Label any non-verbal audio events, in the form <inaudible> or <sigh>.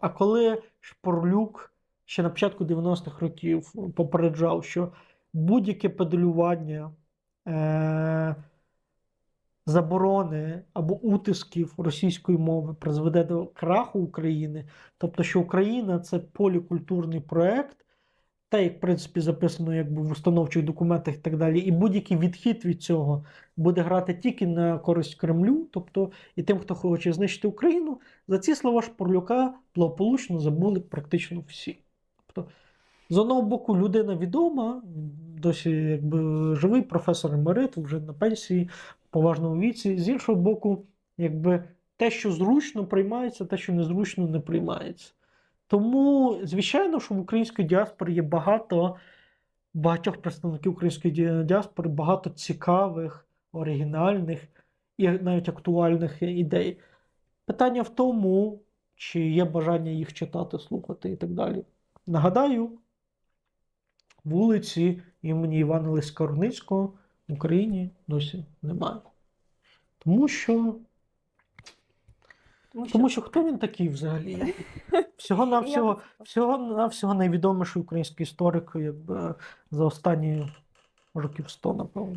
А коли Шпорлюк ще на початку 90-х років попереджав, що будь-яке педалювання, е- заборони або утисків російської мови призведе до краху України, тобто, що Україна це полікультурний проект, те, як в принципі записано якби в установчих документах і так далі, і будь-який відхід від цього буде грати тільки на користь Кремлю, тобто і тим, хто хоче знищити Україну, за ці слова Шпорлюка благополучно забули практично всі. Тобто, з одного боку, людина відома, досі якби живий професор Емерит, вже на пенсії, в поважному віці. З іншого боку, якби те, що зручно приймається, те, що незручно не приймається. Тому, звичайно, що в українській діаспорі є багато багатьох представників української діаспори, багато цікавих, оригінальних і навіть актуальних ідей. Питання в тому, чи є бажання їх читати, слухати і так далі. Нагадаю, вулиці імені Івана Лискорницького в Україні досі немає. Тому що, Тому що тому що хто він такий взагалі? <laughs> Всього на всього, всього на всього найвідоміший український історик якби, за останні років 100, напевно.